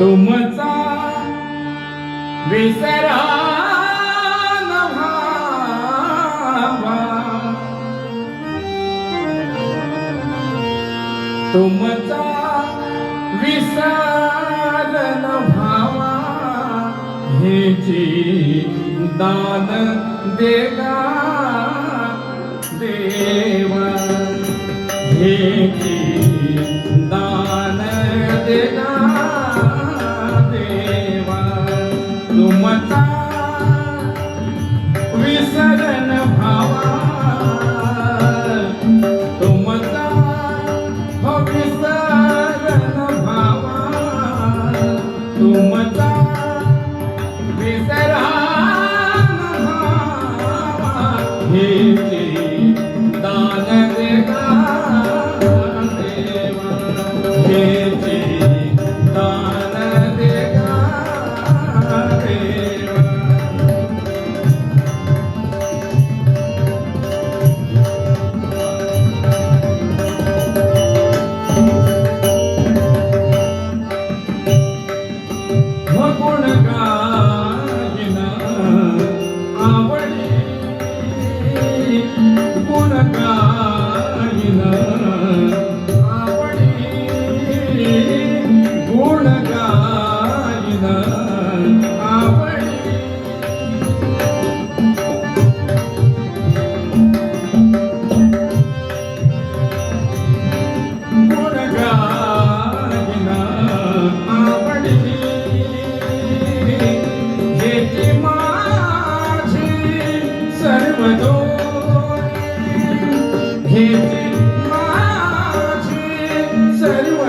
तुमचा विसरा तुमचा विसर भावा हेची दान देगा देवा. हेची दान देगा नका विसरण भावा तुमचा हो विसरण तुमचा सर्व